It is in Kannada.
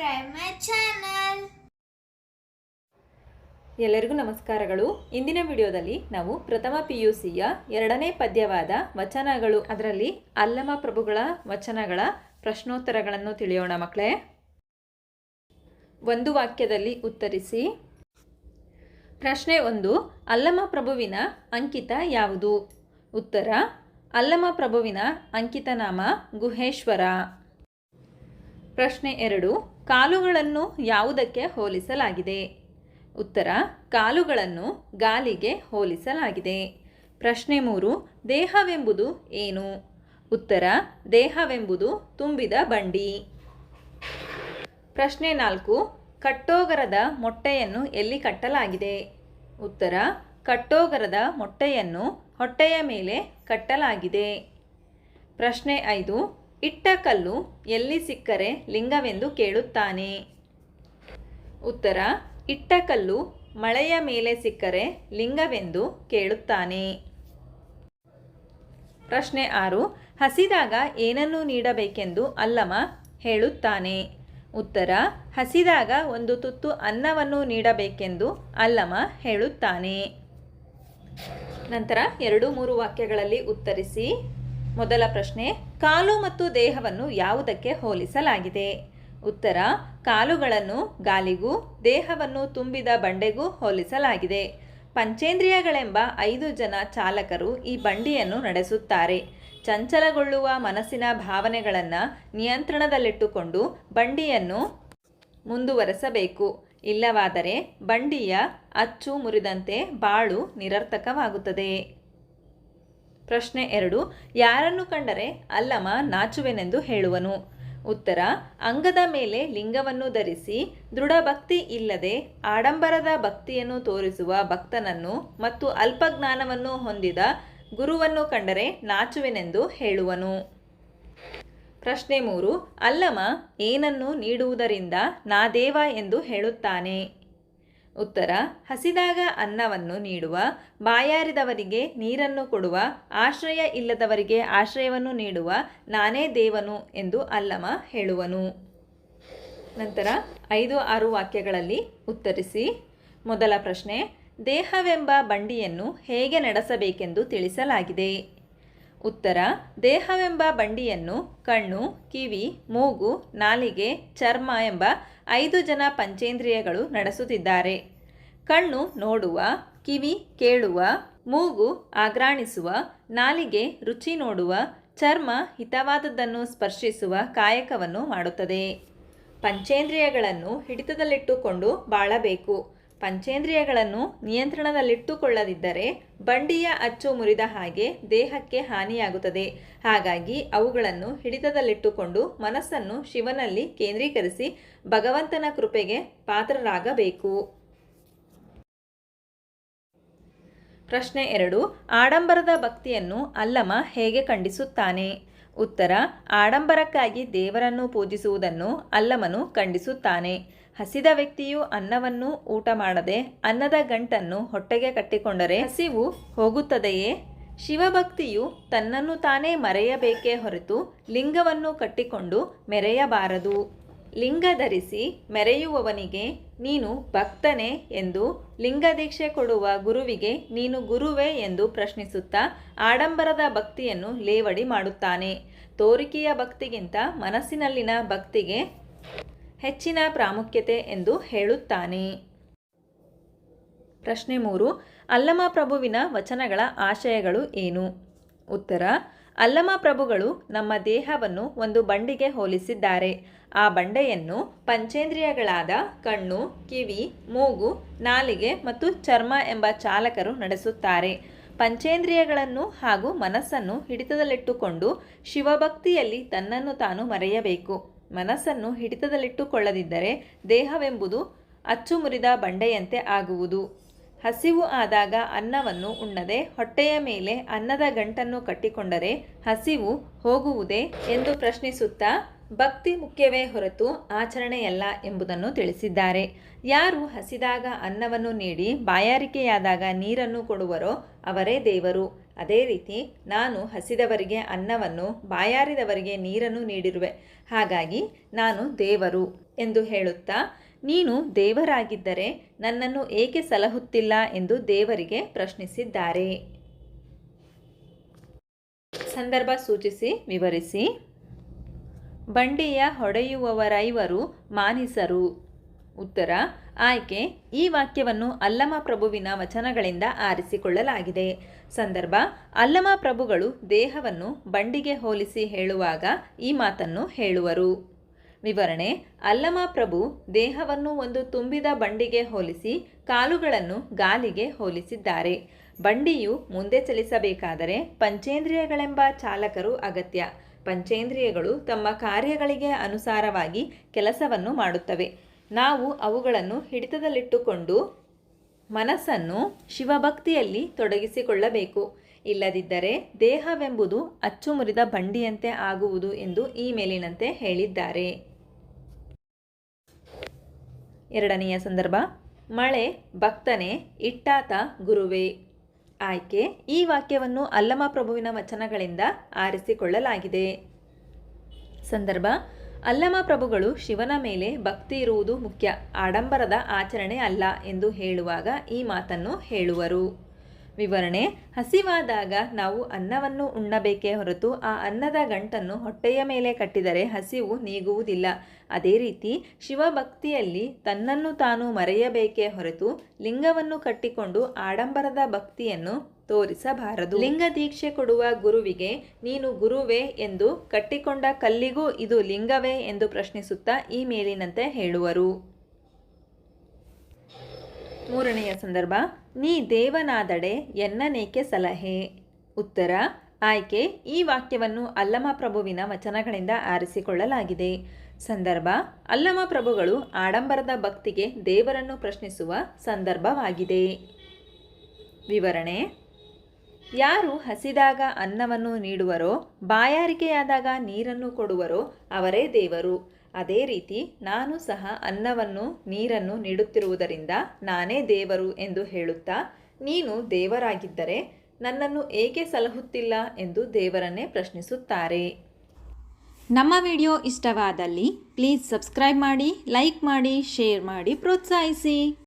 subscribe my channel. ಎಲ್ಲರಿಗೂ ನಮಸ್ಕಾರಗಳು. ಇಂದಿನ ವಿಡಿಯೋದಲ್ಲಿ ನಾವು ಪ್ರಥಮ ಪಿ ಯು ಸಿಯ ಎರಡನೇ ಪದ್ಯವಾದ ವಚನಗಳು, ಅದರಲ್ಲಿ ಅಲ್ಲಮ ಪ್ರಭುಗಳ ವಚನಗಳ ಪ್ರಶ್ನೋತ್ತರಗಳನ್ನು ತಿಳಿಯೋಣ ಮಕ್ಕಳೇ. ಒಂದು ವಾಕ್ಯದಲ್ಲಿ ಉತ್ತರಿಸಿ. ಪ್ರಶ್ನೆ ಒಂದು, ಅಲ್ಲಮ ಪ್ರಭುವಿನ ಅಂಕಿತ ಯಾವುದು? ಉತ್ತರ, ಅಲ್ಲಮ ಪ್ರಭುವಿನ ಅಂಕಿತ ನಾಮ ಗುಹೇಶ್ವರ. ಪ್ರಶ್ನೆ ಎರಡು, ಕಾಲುಗಳನ್ನು ಯಾವುದಕ್ಕೆ ಹೋಲಿಸಲಾಗಿದೆ? ಉತ್ತರ, ಕಾಲುಗಳನ್ನು ಗಾಲಿಗೆ ಹೋಲಿಸಲಾಗಿದೆ. ಪ್ರಶ್ನೆ ಮೂರು, ದೇಹವೆಂಬುದು ಏನು? ಉತ್ತರ, ದೇಹವೆಂಬುದು ತುಂಬಿದ ಬಂಡಿ. ಪ್ರಶ್ನೆ ನಾಲ್ಕು, ಕಟ್ಟೋಗರದ ಮೊಟ್ಟೆಯನ್ನು ಎಲ್ಲಿ ಕಟ್ಟಲಾಗಿದೆ? ಉತ್ತರ, ಕಟ್ಟೋಗರದ ಮೊಟ್ಟೆಯನ್ನು ಹೊಟ್ಟೆಯ ಮೇಲೆ ಕಟ್ಟಲಾಗಿದೆ. ಪ್ರಶ್ನೆ ಐದು ಇಟ್ಟ ಕಲ್ಲು ಎಲ್ಲಿ ಸಿಕ್ಕರೆ ಲಿಂಗವೆಂದು ಕೇಳುತ್ತಾನೆ. ಉತ್ತರ, ಇಟ್ಟ ಕಲ್ಲು ಮಳೆಯ ಮೇಲೆ ಸಿಕ್ಕರೆ ಲಿಂಗವೆಂದು ಕೇಳುತ್ತಾನೆ. ಪ್ರಶ್ನೆ ಆರು, ಹಸಿದಾಗ ಏನನ್ನು ನೀಡಬೇಕೆಂದು ಅಲ್ಲಮ ಹೇಳುತ್ತಾನೆ. ಉತ್ತರ, ಹಸಿದಾಗ ಒಂದು ತುತ್ತು ಅನ್ನವನ್ನು ನೀಡಬೇಕೆಂದು ಅಲ್ಲಮ ಹೇಳುತ್ತಾನೆ. ನಂತರ ಎರಡು ಮೂರು ವಾಕ್ಯಗಳಲ್ಲಿ ಉತ್ತರಿಸಿ ಮೊದಲ ಪ್ರಶ್ನೆ, ಕಾಲು ಮತ್ತು ದೇಹವನ್ನು ಯಾವುದಕ್ಕೆ ಹೋಲಿಸಲಾಗಿದೆ? ಉತ್ತರ, ಕಾಲುಗಳನ್ನು ಗಾಲಿಗೂ, ದೇಹವನ್ನು ತುಂಬಿದ ಬಂಡೆಗೂ ಹೋಲಿಸಲಾಗಿದೆ. ಪಂಚೇಂದ್ರಿಯಗಳೆಂಬ ಐದು ಜನ ಚಾಲಕರು ಈ ಬಂಡಿಯನ್ನು ನಡೆಸುತ್ತಾರೆ. ಚಂಚಲಗೊಳ್ಳುವ ಮನಸ್ಸಿನ ಭಾವನೆಗಳನ್ನು ನಿಯಂತ್ರಣದಲ್ಲಿಟ್ಟುಕೊಂಡು ಬಂಡಿಯನ್ನು ಮುಂದುವರೆಸಬೇಕು. ಇಲ್ಲವಾದರೆ ಬಂಡಿಯ ಅಚ್ಚು ಮುರಿದಂತೆ ಬಾಳು ನಿರರ್ಥಕವಾಗುತ್ತದೆ. ಪ್ರಶ್ನೆ ಎರಡು, ಯಾರನ್ನು ಕಂಡರೆ ಅಲ್ಲಮ ನಾಚುವೆನೆಂದು ಹೇಳುವನು? ಉತ್ತರ, ಅಂಗದ ಮೇಲೆ ಲಿಂಗವನ್ನು ಧರಿಸಿ ದೃಢ ಭಕ್ತಿ ಇಲ್ಲದೆ ಆಡಂಬರದ ಭಕ್ತಿಯನ್ನು ತೋರಿಸುವ ಭಕ್ತನನ್ನು ಮತ್ತು ಅಲ್ಪ ಜ್ಞಾನವನ್ನು ಹೊಂದಿದ ಗುರುವನ್ನು ಕಂಡರೆ ನಾಚುವೆನೆಂದು ಹೇಳುವನು. ಪ್ರಶ್ನೆ ಮೂರು, ಅಲ್ಲಮ ಏನನ್ನು ನೀಡುವುದರಿಂದ ನಾದೇವ ಎಂದು ಹೇಳುತ್ತಾನೆ? ಉತ್ತರ, ಹಸಿದಾಗ ಅನ್ನವನ್ನು ನೀಡುವ, ಬಾಯಾರಿದವರಿಗೆ ನೀರನ್ನು ಕೊಡುವ, ಆಶ್ರಯ ಇಲ್ಲದವರಿಗೆ ಆಶ್ರಯವನ್ನು ನೀಡುವ ನಾನೇ ದೇವನು ಎಂದು ಅಲ್ಲಮ ಹೇಳುವನು. ನಂತರ ಐದು ಆರು ವಾಕ್ಯಗಳಲ್ಲಿ ಉತ್ತರಿಸಿ, ಮೊದಲ ಪ್ರಶ್ನೆ, ದೇಹವೆಂಬ ಬಂಡಿಯನ್ನು ಹೇಗೆ ನಡೆಸಬೇಕೆಂದು ತಿಳಿಸಲಾಗಿದೆ? ಉತ್ತರ, ದೇಹವೆಂಬ ಬಂಡಿಯನ್ನು ಕಣ್ಣು, ಕಿವಿ, ಮೂಗು, ನಾಲಿಗೆ, ಚರ್ಮ ಎಂಬ ಐದು ಜನ ಪಂಚೇಂದ್ರಿಯಗಳು ನಡೆಸುತ್ತಿದ್ದಾರೆ. ಕಣ್ಣು ನೋಡುವ, ಕಿವಿ ಕೇಳುವ, ಮೂಗು ಆಗ್ರಾಣಿಸುವ, ನಾಲಿಗೆ ರುಚಿ ನೋಡುವ, ಚರ್ಮ ಹಿತವಾದದ್ದನ್ನು ಸ್ಪರ್ಶಿಸುವ ಕಾಯಕವನ್ನು ಮಾಡುತ್ತದೆ. ಪಂಚೇಂದ್ರಿಯಗಳನ್ನು ಹಿಡಿತದಲ್ಲಿಟ್ಟುಕೊಂಡು ಬಾಳಬೇಕು. ಪಂಚೇಂದ್ರಿಯಗಳನ್ನು ನಿಯಂತ್ರಣದಲ್ಲಿಟ್ಟುಕೊಳ್ಳದಿದ್ದರೆ ಬಂಡಿಯ ಅಚ್ಚು ಮುರಿದ ಹಾಗೆ ದೇಹಕ್ಕೆ ಹಾನಿಯಾಗುತ್ತದೆ. ಹಾಗಾಗಿ ಅವುಗಳನ್ನು ಹಿಡಿತದಲ್ಲಿಟ್ಟುಕೊಂಡು ಮನಸ್ಸನ್ನು ಶಿವನಲ್ಲಿ ಕೇಂದ್ರೀಕರಿಸಿ ಭಗವಂತನ ಕೃಪೆಗೆ ಪಾತ್ರರಾಗಬೇಕು. ಪ್ರಶ್ನೆ ಎರಡು, ಆಡಂಬರದ ಭಕ್ತಿಯನ್ನು ಅಲ್ಲಮ ಹೇಗೆ ಖಂಡಿಸುತ್ತಾನೆ? ಉತ್ತರ, ಆಡಂಬರಕ್ಕಾಗಿ ದೇವರನ್ನು ಪೂಜಿಸುವುದನ್ನು ಅಲ್ಲಮನು ಖಂಡಿಸುತ್ತಾನೆ. ಹಸಿದ ವ್ಯಕ್ತಿಯು ಅನ್ನವನ್ನು ಊಟ ಮಾಡದೆ ಅನ್ನದ ಗಂಟನ್ನು ಹೊಟ್ಟೆಗೆ ಕಟ್ಟಿಕೊಂಡರೆ ಹಸಿವು ಹೋಗುತ್ತದೆಯೇ? ಶಿವಭಕ್ತಿಯು ತನ್ನನ್ನು ತಾನೇ ಮರೆಯಬೇಕೇ ಹೊರತು ಲಿಂಗವನ್ನು ಕಟ್ಟಿಕೊಂಡು ಮೆರೆಯಬಾರದು. ಲಿಂಗ ಧರಿಸಿ ಮೆರೆಯುವವನಿಗೆ ನೀನು ಭಕ್ತನೇ ಎಂದು ಲಿಂಗದೀಕ್ಷೆ ಕೊಡುವ ಗುರುವಿಗೆ ನೀನು ಗುರುವೇ ಎಂದು ಪ್ರಶ್ನಿಸುತ್ತಾ ಆಡಂಬರದ ಭಕ್ತಿಯನ್ನು ಲೇವಡಿ ಮಾಡುತ್ತಾನೆ. ತೋರಿಕೆಯ ಭಕ್ತಿಗಿಂತ ಮನಸ್ಸಿನಲ್ಲಿನ ಭಕ್ತಿಗೆ ಹೆಚ್ಚಿನ ಪ್ರಾಮುಖ್ಯತೆ ಎಂದು ಹೇಳುತ್ತಾನೆ. ಪ್ರಶ್ನೆ ಮೂರು, ಅಲ್ಲಮ ಪ್ರಭುವಿನ ವಚನಗಳ ಆಶಯಗಳು ಏನು? ಉತ್ತರ, ಅಲ್ಲಮ ಪ್ರಭುಗಳು ನಮ್ಮ ದೇಹವನ್ನು ಒಂದು ಬಂಡಿಗೆ ಹೋಲಿಸಿದ್ದಾರೆ. ಆ ಬಂಡೆಯನ್ನು ಪಂಚೇಂದ್ರಿಯಗಳಾದ ಕಣ್ಣು, ಕಿವಿ, ಮೂಗು, ನಾಲಿಗೆ ಮತ್ತು ಚರ್ಮ ಎಂಬ ಚಾಲಕರು ನಡೆಸುತ್ತಾರೆ. ಪಂಚೇಂದ್ರಿಯಗಳನ್ನು ಹಾಗೂ ಮನಸ್ಸನ್ನು ಹಿಡಿತದಲ್ಲಿಟ್ಟುಕೊಂಡು ಶಿವಭಕ್ತಿಯಲ್ಲಿ ತನ್ನನ್ನು ತಾನು ಮರೆಯಬೇಕು. ಮನಸ್ಸನ್ನು ಹಿಡಿತದಲ್ಲಿಟ್ಟುಕೊಳ್ಳದಿದ್ದರೆ ದೇಹವೆಂಬುದು ಅಚ್ಚು ಮುರಿದ ಬಂಡೆಯಂತೆ ಆಗುವುದು. ಹಸಿವು ಆದಾಗ ಅನ್ನವನ್ನು ಉಣ್ಣದೆ ಹೊಟ್ಟೆಯ ಮೇಲೆ ಅನ್ನದ ಗಂಟನ್ನು ಕಟ್ಟಿಕೊಂಡರೆ ಹಸಿವು ಹೋಗುವುದೇ ಎಂದು ಪ್ರಶ್ನಿಸುತ್ತಾ ಭಕ್ತಿ ಮುಖ್ಯವೇ ಹೊರತು ಆಚರಣೆಯಲ್ಲ ಎಂಬುದನ್ನು ತಿಳಿಸಿದ್ದಾರೆ. ಯಾರು ಹಸಿದಾಗ ಅನ್ನವನ್ನು ನೀಡಿ ಬಾಯಾರಿಕೆಯಾದಾಗ ನೀರನ್ನು ಕೊಡುವರೋ ಅವರೇ ದೇವರು. ಅದೇ ರೀತಿ ನಾನು ಹಸಿದವರಿಗೆ ಅನ್ನವನ್ನು, ಬಾಯಾರಿದವರಿಗೆ ನೀರನ್ನು ನೀಡಿರುವೆ. ಹಾಗಾಗಿ ನಾನು ದೇವರು ಎಂದು ಹೇಳುತ್ತಾ, ನೀನು ದೇವರಾಗಿದ್ದರೆ ನನ್ನನ್ನು ಏಕೆ ಸಲಹುತ್ತಿಲ್ಲ ಎಂದು ದೇವರಿಗೆ ಪ್ರಶ್ನಿಸಿದ್ದಾರೆ. ಸಂದರ್ಭ ಸೂಚಿಸಿ, ವಿವರಿಸಿ. ಬಂಡಿಯ ಹೊಡೆಯುವವರೈವರು ಮಾನಿಸರು. ಉತ್ತರ, ಆಯ್ಕೆ, ಈ ವಾಕ್ಯವನ್ನು ಅಲ್ಲಮ ಪ್ರಭುವಿನ ವಚನಗಳಿಂದ ಆರಿಸಿಕೊಳ್ಳಲಾಗಿದೆ. ಸಂದರ್ಭ, ಅಲ್ಲಮ ಪ್ರಭುಗಳು ದೇಹವನ್ನು ಬಂಡಿಗೆ ಹೋಲಿಸಿ ಹೇಳುವಾಗ ಈ ಮಾತನ್ನು ಹೇಳುವರು. ವಿವರಣೆ, ಅಲ್ಲಮ ಪ್ರಭು ದೇಹವನ್ನು ಒಂದು ತುಂಬಿದ ಬಂಡಿಗೆ ಹೋಲಿಸಿ ಕಾಲುಗಳನ್ನು ಗಾಲಿಗೆ ಹೋಲಿಸಿದ್ದಾರೆ. ಬಂಡಿಯು ಮುಂದೆ ಚಲಿಸಬೇಕಾದರೆ ಪಂಚೇಂದ್ರಿಯಗಳೆಂಬ ಚಾಲಕರು ಅಗತ್ಯ. ಪಂಚೇಂದ್ರಿಯಗಳು ತಮ್ಮ ಕಾರ್ಯಗಳಿಗೆ ಅನುಸಾರವಾಗಿ ಕೆಲಸವನ್ನು ಮಾಡುತ್ತವೆ. ನಾವು ಅವುಗಳನ್ನು ಹಿಡಿತದಲ್ಲಿಟ್ಟುಕೊಂಡು ಮನಸ್ಸನ್ನು ಶಿವಭಕ್ತಿಯಲ್ಲಿ ತೊಡಗಿಸಿಕೊಳ್ಳಬೇಕು. ಇಲ್ಲದಿದ್ದರೆ ದೇಹವೆಂಬುದು ಅಚ್ಚುಮುರಿದ ಬಂಡಿಯಂತೆ ಆಗುವುದು ಎಂದು ಈ ಮೇಲಿನಂತೆ ಹೇಳಿದ್ದಾರೆ. ಎರಡನೆಯ ಸಂದರ್ಭ, ಮಳೆ ಭಕ್ತನೇ ಇಟ್ಟಾತ ಗುರುವೇ. ಆಯ್ಕೆ ಈ ವಾಕ್ಯವನ್ನು ಅಲ್ಲಮ ಪ್ರಭುವಿನ ವಚನಗಳಿಂದ ಆರಿಸಿಕೊಳ್ಳಲಾಗಿದೆ. ಸಂದರ್ಭ, ಅಲ್ಲಮ ಪ್ರಭುಗಳು ಶಿವನ ಮೇಲೆ ಭಕ್ತಿ ಇರುವುದು ಮುಖ್ಯ, ಆಡಂಬರದ ಆಚರಣೆ ಅಲ್ಲ ಎಂದು ಹೇಳುವಾಗ ಈ ಮಾತನ್ನು ಹೇಳುವರು. ವಿವರಣೆ. ಹಸಿವಾದಾಗ ನಾವು ಅನ್ನವನ್ನು ಉಣ್ಣಬೇಕೇ ಹೊರತು ಆ ಅನ್ನದ ಗಂಟನ್ನು ಹೊಟ್ಟೆಯ ಮೇಲೆ ಕಟ್ಟಿದರೆ ಹಸಿವು ನೀಗುವುದಿಲ್ಲ. ಅದೇ ರೀತಿ ಶಿವಭಕ್ತಿಯಲ್ಲಿ ತನ್ನನ್ನು ತಾನು ಮರೆಯಬೇಕೇ ಹೊರತು ಲಿಂಗವನ್ನು ಕಟ್ಟಿಕೊಂಡು ಆಡಂಬರದ ಭಕ್ತಿಯನ್ನು ತೋರಿಸಬಾರದು. ಲಿಂಗ ದೀಕ್ಷೆ ಕೊಡುವ ಗುರುವಿಗೆ ನೀನು ಗುರುವೇ ಎಂದು ಕಟ್ಟಿಕೊಂಡ ಕಲ್ಲಿಗೂ ಇದು ಲಿಂಗವೇ ಎಂದು ಪ್ರಶ್ನಿಸುತ್ತಾ ಈ ಮೇಲಿನಂತೆ ಹೇಳುವರು. ಮೂರನೆಯ ಸಂದರ್ಭ. ನೀ ದೇವನಾದಡೆ ಎನ್ನನೇಕೆ ಸಲಹೆ? ಉತ್ತರ, ಆಯ್ಕೆ ಈ ವಾಕ್ಯವನ್ನು ಅಲ್ಲಮ ಪ್ರಭುವಿನ ವಚನಗಳಿಂದ ಆರಿಸಿಕೊಳ್ಳಲಾಗಿದೆ. ಸಂದರ್ಭ, ಅಲ್ಲಮ ಪ್ರಭುಗಳು ಆಡಂಬರದ ಭಕ್ತಿಗೆ ದೇವರನ್ನು ಪ್ರಶ್ನಿಸುವ ಸಂದರ್ಭವಾಗಿದೆ. ವಿವರಣೆ, ಯಾರು ಹಸಿದಾಗ ಅನ್ನವನ್ನು ನೀಡುವರೋ, ಬಾಯಾರಿಕೆಯಾದಾಗ ನೀರನ್ನು ಕೊಡುವರೋ, ಅವರೇ ದೇವರು. ಅದೇ ರೀತಿ ನಾನು ಸಹ ಅನ್ನವನ್ನು, ನೀರನ್ನು ನೀಡುತ್ತಿರುವುದರಿಂದ ನಾನೇ ದೇವರು ಎಂದು ಹೇಳುತ್ತಾ, ನೀನು ದೇವರಾಗಿದ್ದರೆ ನನ್ನನ್ನು ಏಕೆ ಸಲಹುತ್ತಿಲ್ಲ ಎಂದು ದೇವರನ್ನೇ ಪ್ರಶ್ನಿಸುತ್ತಾರೆ. ನಮ್ಮ ವಿಡಿಯೋ ಇಷ್ಟವಾದಲ್ಲಿ ಪ್ಲೀಸ್ ಸಬ್ಸ್ಕ್ರೈಬ್ ಮಾಡಿ, ಲೈಕ್ ಮಾಡಿ, ಶೇರ್ ಮಾಡಿ ಪ್ರೋತ್ಸಾಹಿಸಿ.